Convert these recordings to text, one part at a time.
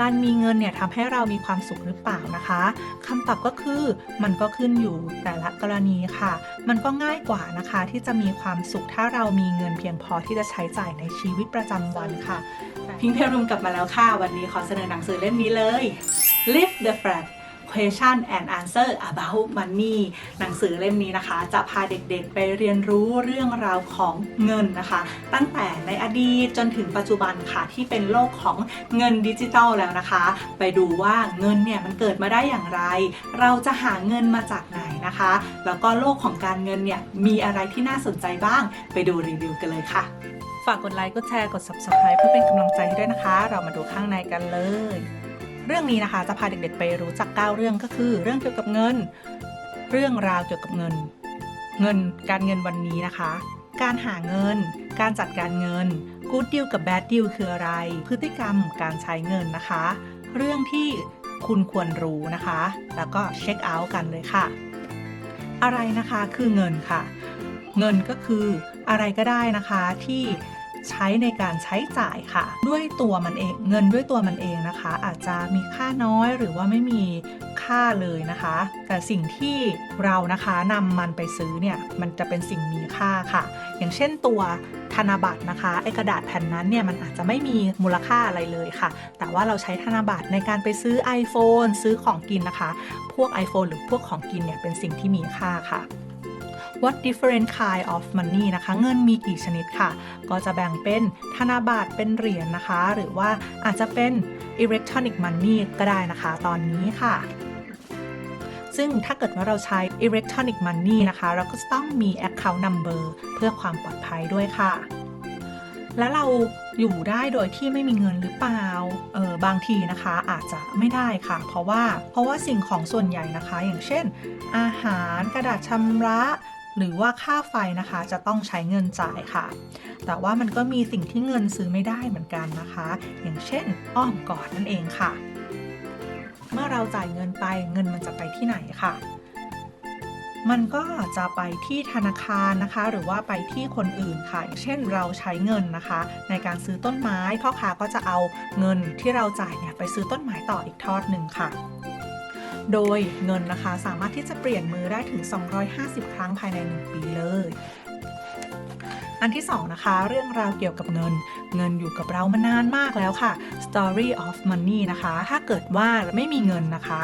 การมีเงินเนี่ยทำให้เรามีความสุขหรือเปล่านะคะคำตอบก็คือมันก็ขึ้นอยู่แต่ละกรณีค่ะ มันก็ง่ายกว่านะคะที่จะมีความสุขถ้าเรามีเงินเพียงพอที่จะใช้จ่ายในชีวิตประจำวันค่ะ พิงเพรุมกลับมาแล้วค่ะ วันนี้ขอเสนอหนังสือเล่มนี้เลย Live the Flat Question and Answer about Money หนังสือเล่มนี้นะคะ จะพาเด็กๆไปเรียนรู้เรื่องราวของเงินนะคะ ตั้งแต่ในอดีตจนถึงปัจจุบันค่ะที่เป็นโลกของเงินดิจิทัลแล้วนะคะ ไปดูว่าเงินเนี่ยมันเกิดมาได้อย่างไร เราจะหาเงินมาจากไหนนะคะ แล้วก็โลกของการเงินเนี่ยมีอะไรที่น่าสนใจบ้าง ไปดูรีวิวกันเลยค่ะ ฝากกดไลค์ กดแชร์ กด subscribe เพื่อเป็นกำลังใจให้ด้วยนะคะ เรามาดูข้างในกันเลย เรื่องนี้นะคะจะพาเด็กๆไปรู้จัก 9 เรื่องก็คือ เรื่องเกี่ยวกับเงิน เรื่องราวเกี่ยวกับเงิน เงินการเงินวันนี้นะคะ การหาเงิน การจัดการเงิน good deal กับ bad deal คืออะไร พฤติกรรมการใช้เงินนะคะ เรื่องที่คุณควรรู้นะคะ แล้วก็เช็คเอาท์กันเลยค่ะ อะไรนะคะคือเงินค่ะ เงินก็คืออะไรก็ได้นะคะที่ ใช้ในการใช้จ่ายค่ะ ด้วยตัวมันเองเงินด้วยตัวมันเองนะคะ อาจจะมีค่าน้อยหรือว่าไม่มีค่าเลยนะคะ แต่สิ่งที่เรานะคะนำมันไปซื้อเนี่ยมันจะเป็นสิ่งมีค่าค่ะ อย่างเช่นตัวธนบัตรนะคะไอกระดาษแผ่นนั้นเนี่ยมันอาจจะไม่มีมูลค่าอะไรเลยค่ะ แต่ว่าเราใช้ธนบัตรในการไปซื้อ iPhone ซื้อของกินนะคะ พวก iPhone หรือพวกของกินเนี่ยเป็นสิ่งที่มีค่าค่ะ What different kind of money นะคะ เงินมีกี่ชนิดค่ะ ก็จะแบ่งเป็นธนบัตรเป็นเหรียญนะคะ หรือว่าอาจจะเป็น electronic money ก็ได้นะคะ ตอนนี้ค่ะ ซึ่งถ้าเกิดว่าเราใช้ electronic money นะคะ เราก็จะต้องมี account number เพื่อความปลอดภัยด้วยค่ะ แล้วเราอยู่ได้โดยที่ไม่มีเงินหรือเปล่า เออบางทีนะคะอาจจะไม่ได้ค่ะ เพราะว่าเพราะว่าสิ่งของส่วนใหญ่นะคะ อย่างเช่น อาหารกระดาษชำระ หรือว่าค่าไฟนะคะจะต้องใช้เงินจ่ายค่ะ แต่ว่ามันก็มีสิ่งที่เงินซื้อไม่ได้เหมือนกันนะคะ อย่างเช่น อ้อมกอดนั่นเองค่ะ เมื่อเราจ่ายเงินไปเงินมันจะไปที่ไหนค่ะ มันก็จะไปที่ธนาคารนะคะ หรือว่าไปที่คนอื่นค่ะอย่างเช่นเราใช้เงินนะคะ ในการซื้อต้นไม้พ่อค้าก็จะเอาเงินที่เราจ่ายเนี่ยไปซื้อต้นไม้ต่ออีกทอดหนึ่งค่ะ โดยเงินนะคะสามารถที่จะเปลี่ยนมือได้ถึง 250 ครั้งภายใน 1 ปีเลย อันที่2นะคะ เรื่องราวเกี่ยวกับเงิน เงินอยู่กับเรามานานมากแล้วค่ะ story of money นะคะ ถ้าเกิดว่าไม่มีเงินนะคะ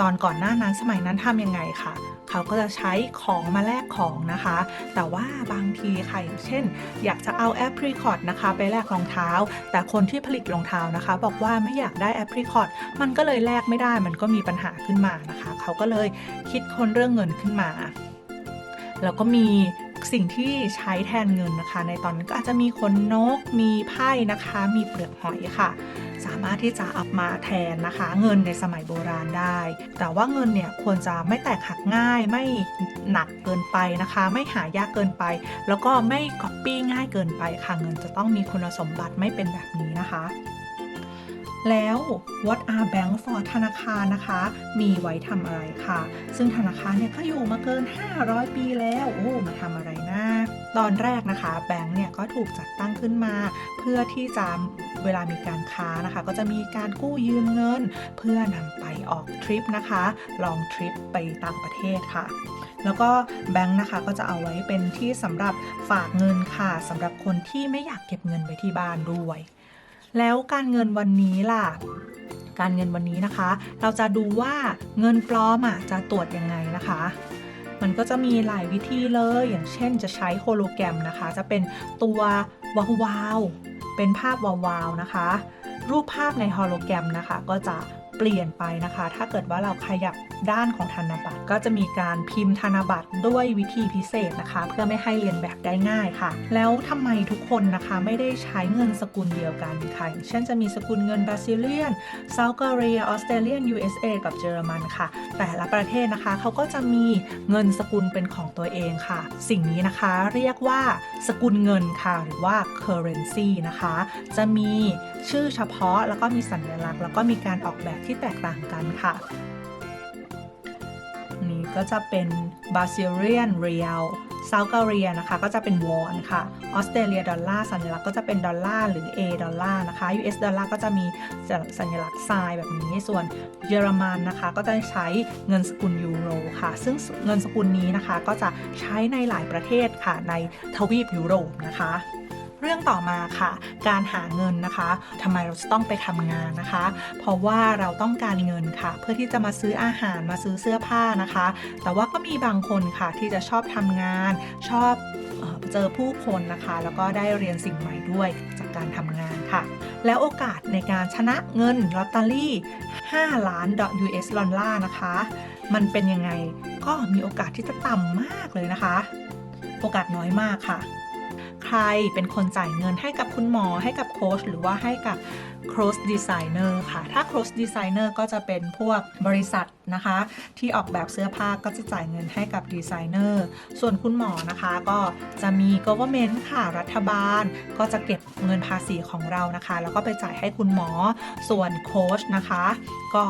ตอนก่อนหน้านั้นสมัยนั้นทำยังไงค่ะ เขาก็จะใช้ของมาแลกของนะคะ แต่ว่าบางทีค่ะอย่างเช่น อยากจะเอาแอปพริคอตนะคะ ไปแลกรองเท้า แต่คนที่ผลิตรองเท้านะคะ บอกว่าไม่อยากได้แอปพริคอตมันก็เลยแลกไม่ได้มันก็มีปัญหาขึ้นมานะคะ เขาก็เลยคิดค้นเรื่องเงินขึ้นมา แล้วก็มีสิ่งที่ใช้แทนเงินนะคะ ในตอนนั้นก็อาจจะมีขนนก มีไพ่นะคะ มีเปลือกหอยค่ะ สามารถที่จะเอามาแทนนะคะ เงินในสมัยโบราณได้ แต่ว่าเงินเนี่ยควรจะไม่แตกหักง่ายไม่หนักเกินไปนะคะ ไม่หายากเกินไป แล้วก็ไม่ก๊อปปี้ง่ายเกินไปค่ะเงินจะต้องมีคุณสมบัติไม่เป็นแบบนี้นะคะแล้ว what are bank for ธนาคารนะคะ มีไว้ทำอะไรค่ะ ซึ่งธนาคารเนี่ยก็อยู่มาเกิน 500 ปีแล้ว โอ้ มาทำอะไรนะ ตอนแรกนะคะแบงก์เนี่ยก็ถูกจัดตั้งขึ้นมา เพื่อที่จะเวลามีการค้านะคะ ก็จะมีการกู้ยืมเงิน เพื่อนำไปออกทริปนะคะลองทริปไปต่างประเทศค่ะ แล้วก็แบงค์นะคะก็จะเอาไว้เป็นที่สำหรับฝากเงินค่ะสำหรับคนที่ไม่อยากเก็บเงินไว้ที่บ้านด้วย แล้วการเงินวันนี้ล่ะการเงินวันนี้นะคะ เราจะดูว่าเงินปลอมอะจะตรวจยังไงนะคะ มันก็จะมีหลายวิธีเลย อย่างเช่นจะใช้โฮโลแกรมนะคะ จะเป็นตัววาวๆเป็นภาพวาวๆนะคะ รูปภาพในโฮโลแกรมนะคะ ก็จะ เปลี่ยนไปนะคะ ถ้าเกิดว่าเราขยับด้านของธนบัตรก็จะมีการพิมพ์ธนบัตรด้วยวิธีพิเศษนะคะ เพื่อไม่ให้เรียนแบบได้ง่ายค่ะ แล้วทำไมทุกคนนะคะไม่ได้ใช้เงินสกุลเดียวกันค่ะอย่างเช่นจะมีสกุลเงินบราซิเลียนเซาท์เกาหลีออสเตรเลียน USA กับเยอรมันค่ะ แต่ละประเทศนะคะเขาก็จะมีเงินสกุลเป็นของตัวเองค่ะ สิ่งนี้นะคะเรียกว่าสกุลเงินค่ะ หรือว่า currency นะคะ จะมีชื่อเฉพาะแล้วก็มีสัญลักษณ์ แล้วก็มีการออกแบบที่ที่แตกต่างกันค่ะ นี่ก็จะเป็น Brazilian Real เซาท์เกาหลีนะคะก็จะเป็นวอนค่ะ ออสเตรเลียดอลลาร์สัญลักษณ์ก็จะเป็นดอลลาร์หรือ A ดอลลาร์นะคะ US ดอลลาร์ก็จะมีสัญลักษณ์ทรายแบบนี้ ส่วนเยอรมันนะคะก็จะใช้เงินสกุลยูโรค่ะ ซึ่งเงินสกุลนี้นะคะก็จะใช้ในหลายประเทศค่ะในทวีปยุโรปนะคะ เรื่องต่อมาค่ะ การหาเงินนะคะทำไมเราจะต้องไปทำงานนะคะ เพราะว่าเราต้องการเงินค่ะ เพื่อที่จะมาซื้ออาหารมาซื้อเสื้อผ้านะคะ แต่ว่าก็มีบางคนค่ะที่จะชอบทำงาน ชอบเออเจอผู้คนนะคะ แล้วก็ได้เรียนสิ่งใหม่ด้วยจากการทำงานค่ะ แล้วโอกาสในการชนะเงินลอตเตอรี่ 5 ล้าน US ดอลลาร์นะคะ มันเป็นยังไงก็มีโอกาสที่จะต่ำมากเลยนะคะ โอกาสน้อยมากค่ะ ใครเป็นคนจ่ายเงินให้กับคุณหมอให้กับโค้ชหรือว่าให้กับ cross designer ค่ะ ถ้า cross designer ก็จะเป็นพวกบริษัทนะคะ ที่ออกแบบเสื้อผ้าก็จะจ่ายเงินให้กับดีไซเนอร์ ส่วนคุณหมอนะคะก็จะมี government ค่ะ รัฐบาล ก็จะเก็บเงินภาษีของเรานะคะ แล้วก็ไปจ่ายให้คุณหมอ ส่วนโค้ชนะคะ ก็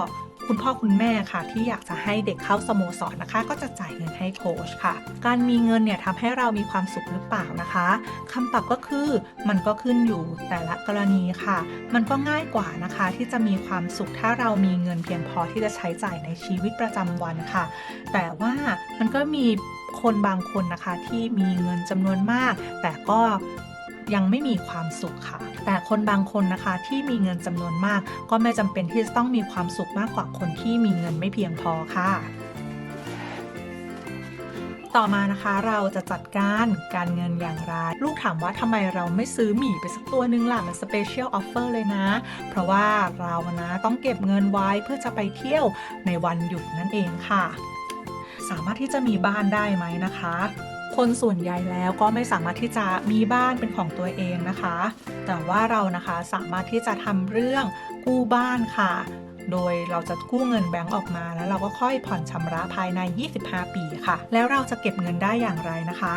คุณพ่อคุณแม่ค่ะ ที่อยากจะให้เด็กเข้าสโมสรนะคะ ก็จะจ่ายเงินให้โค้ชค่ะ การมีเงินเนี่ยทำให้เรามีความสุขหรือเปล่านะคะคำตอบก็คือมันก็ขึ้นอยู่แต่ละกรณีค่ะ มันก็ง่ายกว่านะคะที่จะมีความสุขถ้าเรามีเงินเพียงพอที่จะใช้จ่ายในชีวิตประจำวันค่ะ แต่ว่ามันก็มีคนบางคนนะคะที่มีเงินจำนวนมาก แต่ก็ ยังไม่มีความสุขค่ะ แต่คนบางคนนะคะที่มีเงินจำนวนมาก ก็ไม่จำเป็นที่จะต้องมีความสุขมากกว่าคนที่มีเงินไม่เพียงพอค่ะต่อมานะคะเราจะจัดการการเงินอย่างไร ลูกถามว่าทำไมเราไม่ซื้อหมี่ไปสักตัวนึงล่ะ มันสเปเชียลออฟเฟอร์เลยนะ เพราะว่าเรานะต้องเก็บเงินไว้เพื่อจะไปเที่ยวในวันหยุดนั่นเองค่ะ สามารถที่จะมีบ้านได้ไหมนะคะ คนส่วนใหญ่แล้วก็ไม่สามารถที่จะมีบ้านเป็นของตัวเองนะคะ แต่ว่าเรานะคะสามารถที่จะทำเรื่องกู้บ้านค่ะ โดยเราจะกู้เงินแบงก์ออกมา แล้วเราก็ค่อยผ่อนชำระภายใน 25 ปีค่ะ แล้วเราจะเก็บเงินได้อย่างไรนะคะ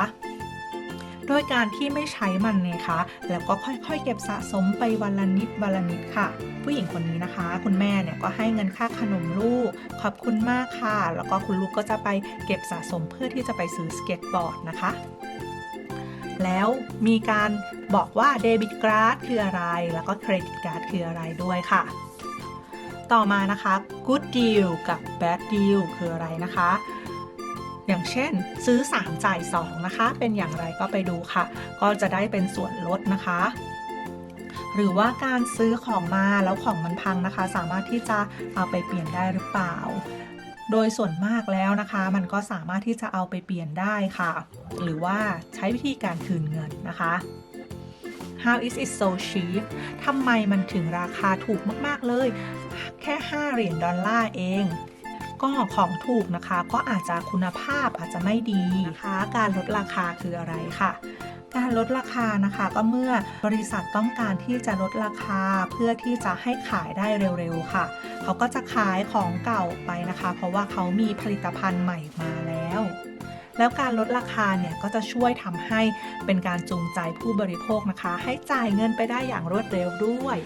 โดยการที่ไม่ใช้มันไงคะ แล้วก็ค่อยๆ เก็บสะสมไปวันละนิดวันละนิดค่ะ ผู้หญิงคนนี้นะคะ คุณแม่เนี่ยก็ให้เงินค่าขนมลูก ขอบคุณมากค่ะ แล้วก็คุณลูกก็จะไปเก็บสะสมเพื่อที่จะไปซื้อสเก็ตบอร์ดนะคะแล้วมีการบอกว่าเดบิตการ์ดคืออะไร แล้วก็เครดิตการ์ดคืออะไรด้วยค่ะ ต่อมานะคะ good deal กับ bad deal คืออะไรนะคะ อย่างเช่น ซื้อ 3 จ่าย 2 นะคะ เป็นอย่างไรก็ไปดูค่ะ ก็จะได้เป็นส่วนลดนะคะ หรือว่าการซื้อของมาแล้วของมันพังนะคะ สามารถที่จะเอาไปเปลี่ยนได้หรือเปล่า โดยส่วนมากแล้วนะคะ มันก็สามารถที่จะเอาไปเปลี่ยนได้ค่ะ หรือว่าใช้วิธีการคืนเงินนะคะ How is it so cheap ทำไมมันถึงราคาถูกมาก ๆ เลย แค่ 5 เหรียญดอลลาร์เอง ก็ของถูกนะคะ ก็อาจจะคุณภาพอาจจะไม่ดีนะคะ การลดราคาคืออะไรค่ะการลดราคานะคะก็เมื่อบริษัทต้องการที่จะลดราคาเพื่อที่จะให้ขายได้เร็วๆค่ะ เขาก็จะขายของเก่าไปนะคะ เพราะว่าเขามีผลิตภัณฑ์ใหม่มาแล้ว แล้วการลดราคาเนี่ยก็จะช่วยทำให้เป็นการจูงใจผู้บริโภคนะคะ ให้จ่ายเงินไปได้อย่างรวดเร็วด้วย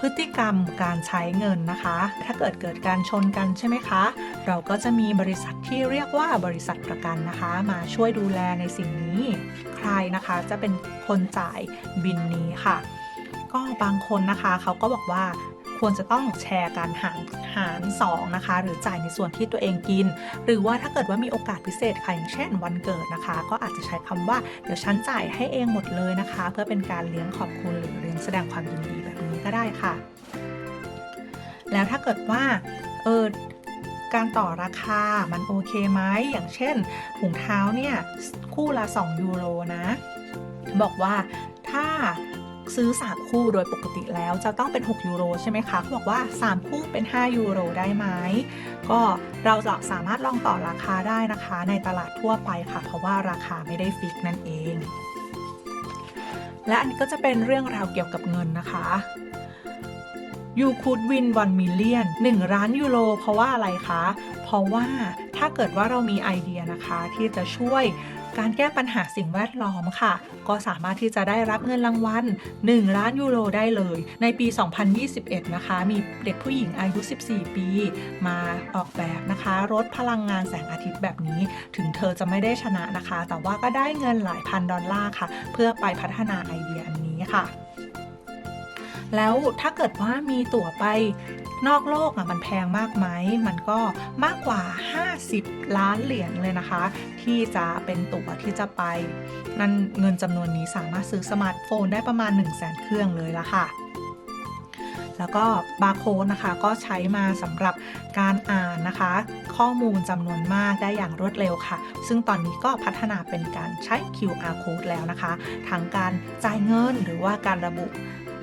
พฤติกรรมการใช้เงินนะคะ ถ้าเกิดเกิดการชนกันใช่ไหมคะ เราก็จะมีบริษัทที่เรียกว่าบริษัทประกันนะคะ มาช่วยดูแลในสิ่งนี้ ใครนะคะจะเป็นคนจ่ายบินนี้ค่ะ ก็บางคนนะคะเขาก็บอกว่าควรจะต้องแชร์การหารหาร2นะคะ หรือจ่ายในส่วนที่ตัวเองกิน หรือว่าถ้าเกิดว่ามีโอกาสพิเศษค่ะอย่างเช่น วันเกิดนะคะ ก็อาจจะใช้คำว่าเดี๋ยวฉันจ่ายให้เองหมดเลยนะคะ เพื่อเป็นการเลี้ยงขอบคุณหรือเลี้ยงแสดงความยินดี ก็ได้ค่ะ แล้วถ้าเกิดว่าเออการต่อราคามันโอเคไหมอย่างเช่นถุงเท้าเนี่ยคู่ละ 2 ยูโรนะ บอกว่าถ้าซื้อ 3 คู่โดยปกติแล้วจะต้องเป็น 6 ยูโรใช่ไหมคะเขาบอกว่า 3 คู่เป็น 5 ยูโรได้ไหมก็เราจะสามารถลองต่อราคาได้นะคะ ในตลาดทั่วไปค่ะ เพราะว่าราคาไม่ได้ฟิกนั่นเอง และอันนี้ก็จะเป็นเรื่องราวเกี่ยวกับเงินนะคะ You could win 1 million 1ล้านยูโรเพราะว่าอะไรคะ เพราะว่าถ้าเกิดว่าเรามีไอเดียนะคะที่จะช่วยการแก้ปัญหาสิ่งแวดล้อมค่ะ ก็สามารถที่จะได้รับเงินรางวัล 1 ล้านยูโรได้เลย ในปี 2021 นะคะ มีเด็กผู้หญิงอายุ 14 ปี มาออกแบบนะคะรถพลังงานแสงอาทิตย์แบบนี้ ถึงเธอจะไม่ได้ชนะนะคะ แต่ว่าก็ได้เงินหลายพันดอลลาร์ค่ะ เพื่อไปพัฒนาไอเดียอันนี้ค่ะ แล้วถ้าเกิดว่ามีตั๋วไปนอกโลกอะมันแพงมากไหม มันก็มากกว่า 50 ล้านเหรียญเลยนะคะ ที่จะเป็นตั๋วที่จะไป นั่นเงินจำนวนนี้สามารถซื้อสมาร์ทโฟนได้ประมาณ 1 0 0 0 0แสนเครื่องเลยละค่ะ แล้วก็บาร์โค้ดนะคะก็ใช้มาสำหรับการอ่านนะคะ ข้อมูลจำนวนมากได้อย่างรวดเร็วค่ะ ซึ่งตอนนี้ก็พัฒนาเป็นการใช้ QR code แล้วนะคะ ทั้งการจ่ายเงินหรือว่าการระบุ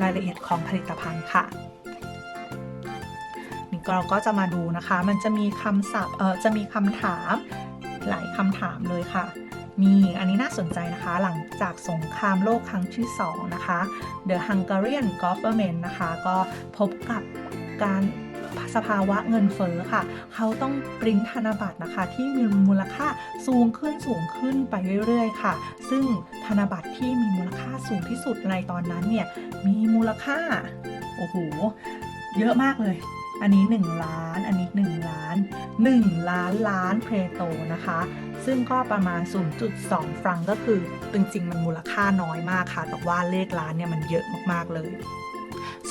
รายละเอียดของผลิตภัณฑ์ค่ะนี่เราก็จะมาดูนะคะ มันจะมีคำศัพท์เออจะมีคำถามหลายคำถามเลยค่ะมีอันนี้น่าสนใจนะคะ หลังจากสงครามโลกครั้งที่ 2 นะคะ The Hungarian Government นะคะ ก็พบกับการ สภาวะเงินเฟ้อค่ะ เขาต้องปริ้นธนบัตรนะคะ ที่มีมูลค่าสูงขึ้นสูงขึ้นไปเรื่อยๆ ค่ะ ซึ่งธนบัตรที่มีมูลค่าสูงที่สุดในตอนนั้นเนี่ยมีมูลค่าโอ้โหเยอะมากเลย อันนี้ 1 ล้าน อันนี้ 1 ล้าน 1 ล้านล้านเพรโตนะคะ ซึ่งก็ประมาณ 0.2 ฟรังก์ก็คือจริงๆ มันมูลค่าน้อยมากค่ะ แต่ว่าเลขล้านเนี่ยมันเยอะมากๆเลย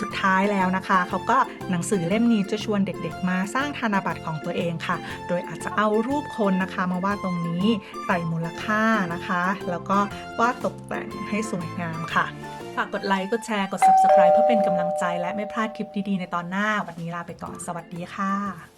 สุดท้ายแล้วนะคะ เขาก็หนังสือเล่มนี้จะชวนเด็กๆ มาสร้างธนบัตรของตัวเองค่ะ โดยอาจจะเอารูปคนนะคะมาวาดตรงนี้ใส่มูลค่านะคะ แล้วก็วาดตกแต่งให้สวยงามค่ะ ฝากกดไลค์ กดแชร์ กด subscribe เพื่อเป็นกำลังใจและไม่พลาดคลิปดีๆ ในตอนหน้า วันนี้ลาไปก่อน สวัสดีค่ะ